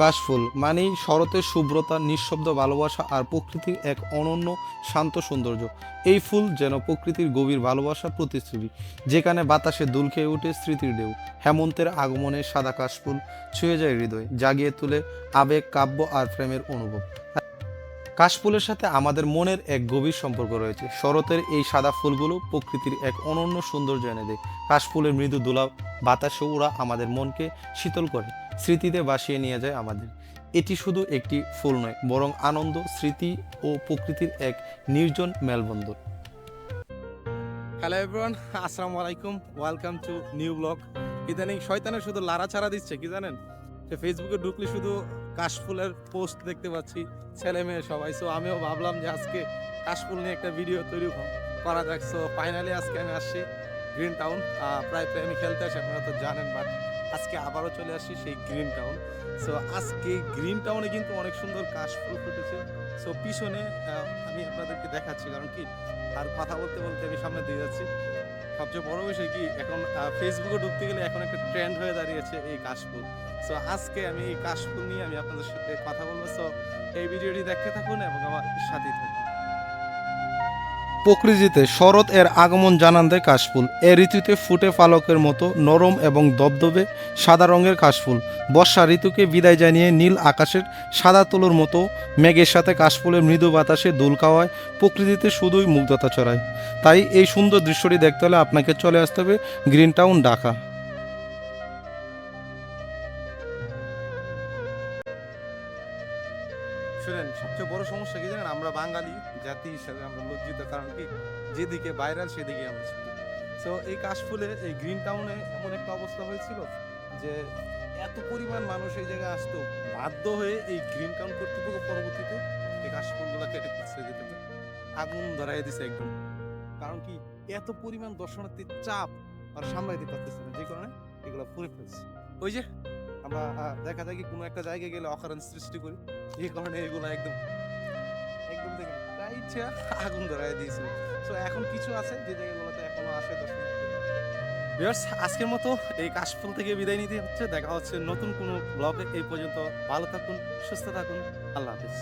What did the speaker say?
কাশফুল মানেই শরতের শুভ্রতা, নিঃশব্দ ভালোবাসা আর প্রকৃতির এক অনন্য শান্ত সৌন্দর্য। এই ফুল যেন প্রকৃতির গভীর ভালোবাসা প্রতিশ্রুতি যেখানে বাতাসে দুল খেয়ে ওঠে স্মৃতির ঢেউ। হেমন্তের আগমনে সাদা কাশফুল ছুঁয়ে যায় হৃদয়, জাগিয়ে তুলে আবেগ, কাব্য আর প্রেমের অনুভব। কাশফুলের সাথে আমাদের মনের এক গভীর সম্পর্ক রয়েছে। শরতের এই সাদা ফুলগুলো প্রকৃতির এক অনন্য সৌন্দর্য এনে দেয়। কাশফুলের মৃদু দোলা বাতাসে ওরা আমাদের মনকে শীতল করে, স্মৃতিতে বাসিয়ে নিয়ে যায় আমাদের। এটি শুধু একটি ফুল নয়, বরং আনন্দ, স্মৃতি ও প্রকৃতির এক নির্জন মেলবন্ধন। হ্যালো এভরিওয়ান আসসালামু আলাইকুম ওয়েলকাম টু নিউ ব্লগ ইদানিং শয়তানের শুধু লাড়া ছাড়া দিচ্ছে, কি জানেন? ফেসবুকে ঢুকলে শুধু কাশফুলের পোস্ট দেখতে পাচ্ছি, ছেলে মেয়ে সবাই। সো আমিও ভাবলাম যে আজকে কাশফুল নিয়ে একটা ভিডিও তৈরি করা যাক। সো ফাইনালি আজকে আমি আসছি গ্রিন টাউন প্রায় প্রায় আমি খেলতে আসি, আপনারা তো জানেন বাট আজকে আবারও চলে আসছি সেই গ্রিন টাউন সো আজকে গ্রিন টাউনে কিন্তু অনেক সুন্দর কাশফুল ফুটেছে। সো পিছনে আমি আপনাদেরকে দেখাচ্ছি, কারণ কি? আর কথা বলতে বলতে আমি সামনে দিয়ে যাচ্ছি। সবচেয়ে বড় বিষয় কি, এখন ফেসবুকে ঢুকতে গেলে এখন একটা ট্রেন্ড হয়ে দাঁড়িয়েছে এই কাশফুল। সো আজকে আমি এই কাশফুল নিয়ে আমি আপনাদের সাথে কথা বলব। সো এই ভিডিওটি দেখতে থাকুন এবং আমার সাথেই থাকুন। প্রকৃতিতে শরৎ এর আগমন জানান দেয় কাশফুল। এ ঋতুতে ফুটে পালকের মতো নরম এবং দবদবে সাদা রঙের কাশফুল। বর্ষা ঋতুকে বিদায় জানিয়ে নীল আকাশের সাদা তুলোর মতো মেঘের সাথে কাশফুলের মৃদু বাতাসে দুল খাওয়ায়, প্রকৃতিতে শুধুই মুগ্ধতা ছড়ায়। তাই এই সুন্দর দৃশ্যটি দেখতে হলে আপনাকে চলে আসতে হবে গ্রিন টাউন ঢাকা। শুনেন সবচেয়ে বড় সমস্যা কি জানেন? আমরা বাঙালি, জাতি হিসাবে আমরা লজ্জিত, কারণ কি? যেদিকে ভাইরাল সেদিকে আমরা সো এই কাশফুলে, এই গ্রিন টাউনে এমন একটা অবস্থা হয়েছিল যে, এত পরিমাণ মানুষ এই জায়গায় আসতো, বাধ্য হয়ে এই গ্রিন টাউন কর্তৃপক্ষ পরবর্তীতে এই কাশফুলগুলো কেটে দিচ্ছে যেতে আগুন ধরাই দিছে একদম। কারণ কি? এত পরিমাণ দর্শনার্থীর চাপ আর সামলাইতে পারতেছে না, যে কারণে এগুলো পুড়ে ফেলছে। ওই যে আমরা দেখা যায় কি কোনো একটা জায়গায় গেলে অকারণ সৃষ্টি করি। এই কারণে এগুলো একদম একদম দেখেন, প্রায় ইচ্ছা আগুন ধরাই দিয়েছিল তো এখন কিছু আছে যে জায়গাগুলোতে এখনও আসে দর্শন ভিউয়ার্স আজকের মতো এই কাশফুল থেকে বিদায় নিতে হচ্ছে। দেখা হচ্ছে নতুন কোনো ব্লগে এই পর্যন্ত ভালো থাকুন, সুস্থ থাকুন। আল্লাহ হাফিজ।